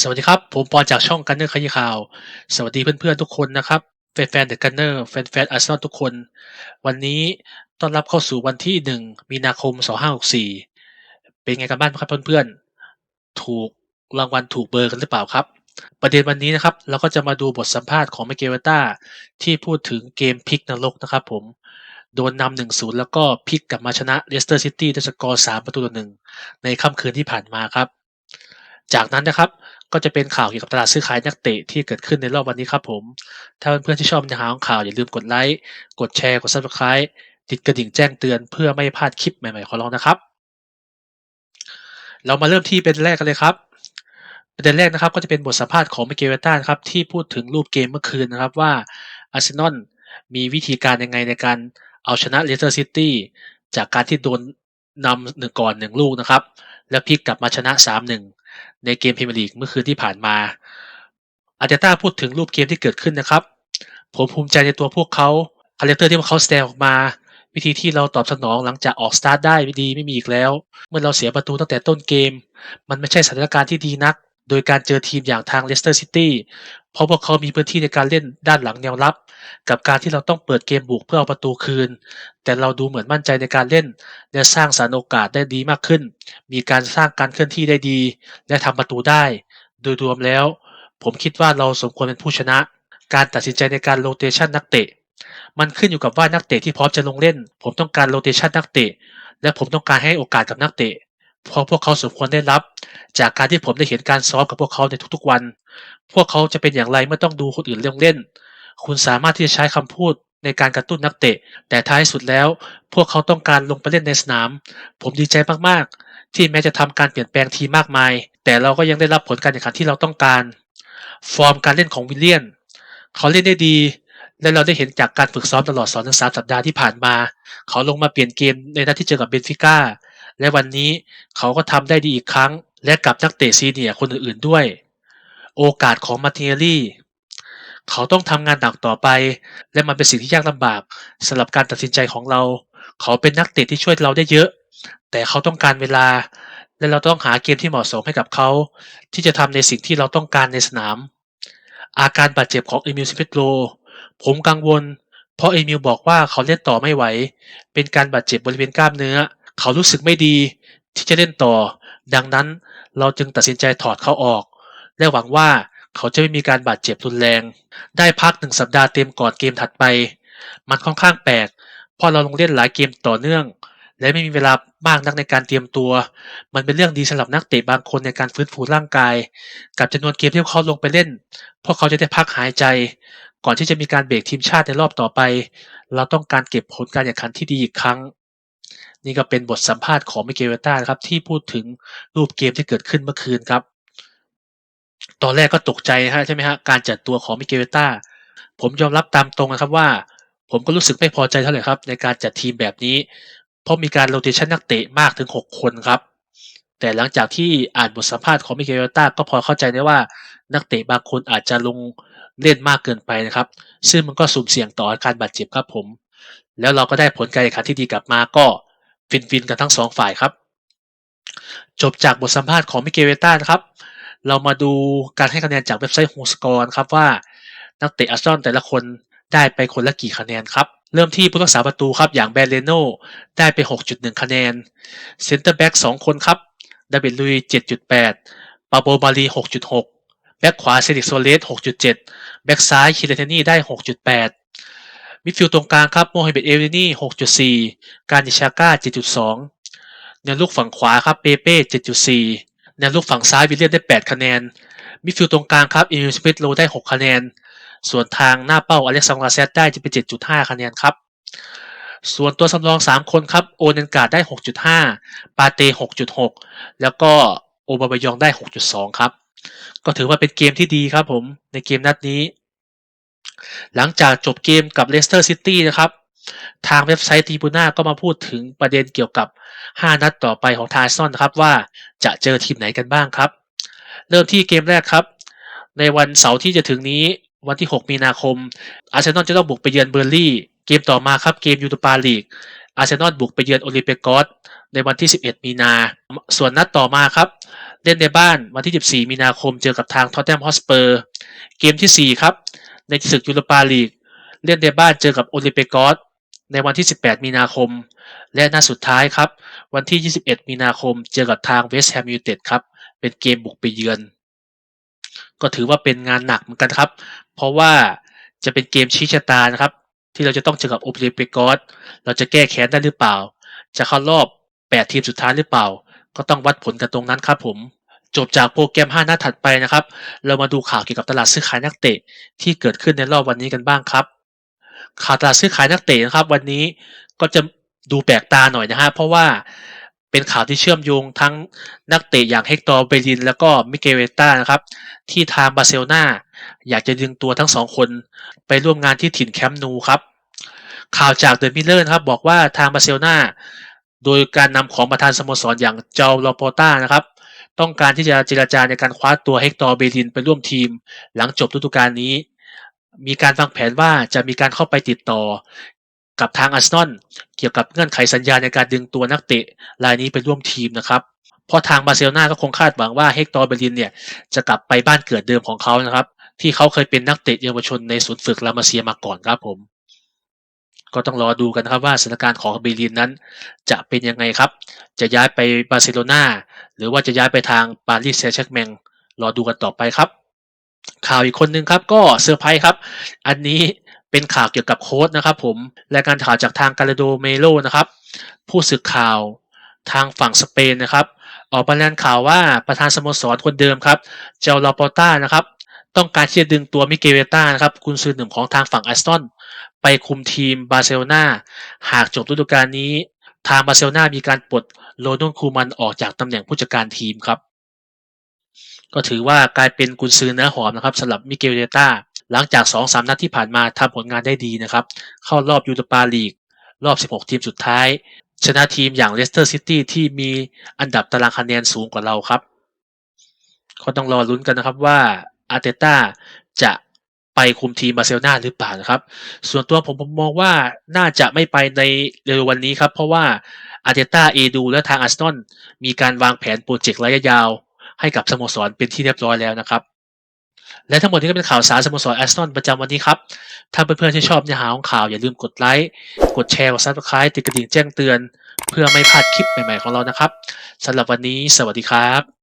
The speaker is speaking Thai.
สวัสดีครับ ผมปอนจากช่องกันเนอร์ขยี้ข่าว สวัสดีเพื่อนๆทุกคนนะครับ แฟนๆเดอะกันเนอร์แฟนๆอาร์เซนอลทุกคน วันนี้ต้อนรับเข้าสู่วันที่ 1 มีนาคม 2564 เป็นไงกันบ้างครับเพื่อนๆ ถูกรางวัลถูกเบอร์กันหรือเปล่าครับ ประเด็นวันนี้นะครับ เราก็จะมาดูบทสัมภาษณ์ของมิเกลต้าที่พูดถึงเกมพลิกนรกนะครับผมโดนนำหนึ่งศูนย์แล้วก็พลิกกลับมาชนะเลสเตอร์ซิตี้ด้วยสกอร์สามประตูต่อหนึ่งในค่ำคืนที่ผ่านมาครับ จากนั้นนะครับ ก็จะเป็นข่าวเกี่ยวกับตลาดซื้อขายนักเตะที่เกิดขึ้นในรอบวันนี้ครับผม ถ้าเพื่อนๆที่ชอบเนื้อหาของข่าวอย่าลืมกดไลค์ กดแชร์ กด subscribe ติดกระดิ่งแจ้งเตือนเพื่อไม่พลาดคลิปใหม่ๆของเรานะครับ เรามาเริ่มที่เป็นแรกกันเลยครับประเด็นแรกนะครับก็จะเป็นบทสัมภาษณ์ของมิเกลเวต้านครับที่พูดถึงรูปเกมเมื่อคืนนะครับว่าอาร์เซนอลมีวิธีการยังไงในการเอาชนะเลสเตอร์ซิตี้จากการที่โดนนำหนึ่งก่อนหนึ่งลูกนะครับ แล้วพลิกกลับมาชนะสามหนึ่ง ในเกมพรีเมียร์ลีกเมื่อคืนที่ผ่านมาอาร์เตต้าพูดถึงรูปเกมที่เกิดขึ้นนะครับ ผมภูมิใจในตัวพวกเขาคาแรคเตอร์ที่พวกเขาแสดงออกมา วิธีที่เราตอบสนองหลังจากออกสตาร์ทได้ดีไม่มีอีกแล้ว เมื่อเราเสียประตูตั้งแต่ต้นเกม มันไม่ใช่สถานการณ์ที่ดีนัก โดยการเจอทีมอย่างทางเลสเตอร์ซิตี้เพราะพวกเขามีพื้นที่ในการเล่นด้านหลังแนวรับ กับการที่เราต้องเปิดเกมบุกเพื่อเอาประตูคืน แต่เราดูเหมือนมั่นใจในการเล่น และสร้างสรรค์โอกาสได้ดีมากขึ้น มีการสร้างการเคลื่อนที่ได้ดี และทำประตูได้ โดยรวมแล้ว ผมคิดว่าเราสมควรเป็นผู้ชนะ การตัดสินใจในการโรเตชันนักเตะ มันขึ้นอยู่กับว่านักเตะที่พร้อมจะลงเล่น ผมต้องการโรเตชันนักเตะ และผมต้องการให้โอกาสกับนักเตะ เพราะพวกเขาสมควรได้รับ จากการที่ผมได้เห็นการซ้อมกับพวกเขาในทุกๆวัน พวกเขาจะเป็นอย่างไรเมื่อต้องดูคนอื่นลงเล่น คุณสามารถที่จะใช้คำพูดในการกระตุ้นนักเตะ แต่ท้ายสุดแล้ว พวกเขาต้องการลงไปเล่นในสนาม ผมดีใจมากๆ ที่แม้จะทำการเปลี่ยนแปลงทีมากมาย แต่เราก็ยังได้รับผลการแข่งขันที่เราต้องการ ฟอร์มการเล่นของวิลเลียน เขาเล่นได้ดี และเราได้เห็นจากการฝึกซ้อมตลอด2-3สัปดาห์ที่ผ่านมา เขาลงมาเปลี่ยนเกมในนัดที่เจอกับเบนฟิก้า และวันนี้เขาก็ทำได้ดีอีกครั้ง และกับนักเตะซีเนียคนอื่นๆด้วย โอกาสของมาร์ติเนลลี่ เขาต้องทำงานหนักต่อไป และมันเป็นสิ่งที่ยากลำบากสำหรับการตัดสินใจของเรา เขาเป็นนักเตะที่ช่วยเราได้เยอะ แต่เขาต้องการเวลา และเราต้องหาเกมที่เหมาะสมให้กับเขา ที่จะทำในสิ่งที่เราต้องการในสนาม อาการบาดเจ็บของเอมิลซิเปโรผมกังวลเพราะเอมิลบอกว่าเขาเล่นต่อไม่ไหว เป็นการบาดเจ็บบริเวณกล้ามเนื้อ เขารู้สึกไม่ดีที่จะเล่นต่อ ดังนั้นเราจึงตัดสินใจถอดเขาออก และหวังว่าเขาจะไม่มีการบาดเจ็บรุนแรง ได้พักหนึ่งสัปดาห์เต็มก่อนเกมถัดไป มันค่อนข้างแปลกเพราะเราลงเล่นหลายเกมต่อเนื่อง และไม่มีเวลามากนักในการเตรียมตัว มันเป็นเรื่องดีสำหรับนักเตะบางคนในการฟื้นฟูร่างกาย กับจำนวนเกมที่เขาลงไปเล่น พวกเขาจะได้พักหายใจ ก่อนที่จะมีการเบรกทีมชาติในรอบต่อไป เราต้องการเก็บผลการแข่งขันที่ดีอีกครั้ง นี่ก็เป็นบทสัมภาษณ์ของมิเกลเวต้านะครับ ที่พูดถึงรูปเกมที่เกิดขึ้นเมื่อคืนครับ ตอนแรกก็ตกใจฮะใช่ไหมฮะการจัดตัวของมิเกลเวต้าผมยอมรับตามตรงนะครับว่า ผมก็รู้สึกไม่พอใจเท่าไหร่ครับ ในการจัดทีมแบบนี้ เพราะมีการโรเตชันนักเตะมากถึง 6 คนครับ แต่หลังจากที่อ่านบทสัมภาษณ์ของมิเกลเวต้าก็พอเข้าใจได้ว่านักเตะบางคนอาจจะลงเล่นมากเกินไปนะครับ ซึ่งมันก็สุ่มเสี่ยงต่ออาการบาดเจ็บครับผม แล้วเราก็ได้ผลการแข่งขันที่ดีกลับมาก็ฟินฟินกันทั้งสองฝ่ายครับ จบจากบทสัมภาษณ์ของมิเกลเวต้านะครับ เรามาดูการให้คะแนนจากเว็บไซต์โฮสกอร์ครับว่านักเตะอาร์เซนอลแต่ละคนได้ไปคนละกี่คะแนนครับ เริ่มที่ผู้รักษาประตูครับอย่างแบรเลโนได้ไป 6.1 คะแนนเซนเตอร์แบ็ก2คนครับดาวิดลุย 7.8 ปาโบบาลี6.6 แบ็กขวาเซดิกโซเลส 6.7 แบ็กซ้ายคิเลเทนี่ได้ 6.8 มิดฟิลด์ตรงกลางครับโมฮัมเหม็ดเอลนี่6.4การิชาก้า7.2แนวลูกฝั่งขวาครับเปเป้7.4แนวลูกฝั่งซ้ายวิลเลียมได้8คะแนน มิดฟิลด์ตรงกลางครับอิมิลสมิธโลได้6คะแนน ส่วนทางหน้าเป้าอเล็กซานดราเซตได้จะเป็น7.5คะแนนครับ ส่วนตัวสำรอง3คนครับโอเนนการ์ดได้6.5ปาเต้6.6แล้วก็โอบามายองได้6.2ครับ ก็ถือว่าเป็นเกมที่ดีครับผมในเกมนัดนี้ หลังจากจบเกมกับเลสเตอร์ซิตี้นะครับ ทางเว็บไซต์ทีบูน่าก็มาพูดถึงประเด็นเกี่ยวกับ 5 นัดต่อไปของทาร์ซอนนะครับว่าจะเจอทีมไหนกันบ้างครับ เริ่มที่เกมแรกครับ ในวันเสาร์ที่จะถึงนี้วันที่ 6 มีนาคม อาร์เซนอลจะต้องบุกไปเยือนเบอร์ลี่ เกมต่อมาครับเกมยูโรปาลีก อาร์เซนอลบุกไปเยือนโอลิมเปกอสในวันที่ 11 มีนา ส่วนนัดต่อมาครับเล่นในบ้านวันที่ 14 มีนาคมเจอกับทางทอตแนมฮอสเปอร์ เกมทีสี่4 ครับ ในศึกยูโรปาลีก เล่นในบ้านเจอกับโอลิมเปกอสในวันที่ 18 มีนาคม และนัดสุดท้ายครับ วันที่ 21 มีนาคม เจอกับทางเวสต์แฮมยูไนเต็ดครับ เป็นเกมบุกไปเยือน ก็ถือว่าเป็นงานหนักเหมือนกันครับ เพราะว่าจะเป็นเกมชี้ชะตานะครับ ที่เราจะต้องเจอกับโอลิมเปกอสเราจะแก้แค้นได้หรือเปล่า จะเข้ารอบ 8 ทีมสุดท้ายหรือเปล่า ก็ต้องวัดผลกันตรงนั้นครับผม จบจากโปรแกรม5นัดถัดไปนะครับ เรามาดูข่าวเกี่ยวกับตลาดซื้อขายนักเตะที่เกิดขึ้นในรอบวันนี้กันบ้างครับ ข่าวตลาดซื้อขายนักเตะนะครับ วันนี้ก็จะดูแปลกตาหน่อยนะฮะเพราะว่าเป็นข่าวที่เชื่อมโยงทั้งนักเตะอย่างเฮกตอร์เบริน แล้วก็มิเกเวต้านะครับ ที่ทางบาร์เซโลนาอยากจะดึงตัวทั้งสองคนไปร่วมงานที่ถิ่นแคมป์นูครับ ข่าวจากเดอะมิลเลอร์นะครับบอกว่าทางบาร์เซโลนาโดยการนำของประธานสโมสรอย่างเจ้าลอปอต้านะครับ ต้องการที่จะเจรจาในการคว้าตัวเฮกตอร์เบรินไปร่วมทีม หลังจบฤดูกาลนี้ มีการวางแผนว่าจะมีการเข้าไปติดต่อกับทางอาร์เซนอลเกี่ยวกับเงื่อนไขสัญญาในการดึงตัวนักเตะรายนี้ไปร่วมทีมนะครับ เพราะทางบาร์เซโลนาก็คงคาดหวังว่าเฮกตอร์เบรินเนี่ยจะกลับไปบ้านเกิดเดิมของเขานะครับ ที่เขาเคยเป็นนักเตะเยาวชนในศูนย์ฝึกลามาเซียมาก่อนครับผม ก็ต้องรอดูกันครับว่าสถานการณ์ของเบรินนั้น จะเป็นยังไงครับ จะย้ายไปบาร์เซโลนาหรือว่าจะย้ายไปทางปารีสแซงต์แชร์แมงรอดูกันต่อไปครับ ข่าวอีกคนนึงครับ ก็เซอร์ไพรส์ครับ อันนี้เป็นข่าวเกี่ยวกับโค้ดนะครับผมรายการข่าวจากทางกาลโดเมโลนะครับ ผู้สื่อข่าวทางฝั่งสเปนนะครับออกรายงานข่าวว่าประธานสโมสรคนเดิมครับ เจลลาปอต้านะครับ ต้องการที่จะดึงตัวมิเกเวต้านะครับกุนซือหนึ่งของทางฝั่งอาร์เซน ไปคุมทีมบาร์เซโลนาหากจบฤดูกาลนี้ ทางบาร์เซโลนามีการปลดโรนัลคูมันออกจากตำแหน่งผู้จัดการทีมครับ ก็ถือว่ากลายเป็นกุนซือเนื้อหอมนะครับสำหรับมิเกลเวต้าหลังจาก 2-3 นัดที่ผ่านมาทำผลงานได้ดีนะครับ เข้ารอบยูโรปาลีก รอบ 16 ทีมสุดท้าย ชนะทีมอย่างเลสเตอร์ซิตี้ที่มีอันดับตารางคะแนนสูงกว่าเราครับ ก็ต้องรอลุ้นกันนะครับว่าอาร์เตต้าจะ ไปคุมทีมบาร์เซโลนาหรือเปล่านะครับ ส่วนตัวผมผมมองว่าน่าจะไม่ไปในเร็ววันนี้ครับ เพราะว่าอาร์เตต้าเอดูและทางอาร์เซนอลมีการวางแผนโปรเจกต์ระยะยาว ให้กับสโมสรเป็นที่เรียบร้อยแล้วนะครับ และทั้งหมดนี้ก็เป็นข่าวสารสโมสรอาร์เซนอลประจำวันนี้ครับ ถ้าเพื่อนๆที่ชอบเนื้อหาของข่าวอย่าลืมกดไลค์กดแชร์กดซับสไครต์ติดกระดิ่งแจ้งเตือน เพื่อไม่พลาดคลิปใหม่ๆของเรานะครับสำหรับวันนี้ สวัสดีครับ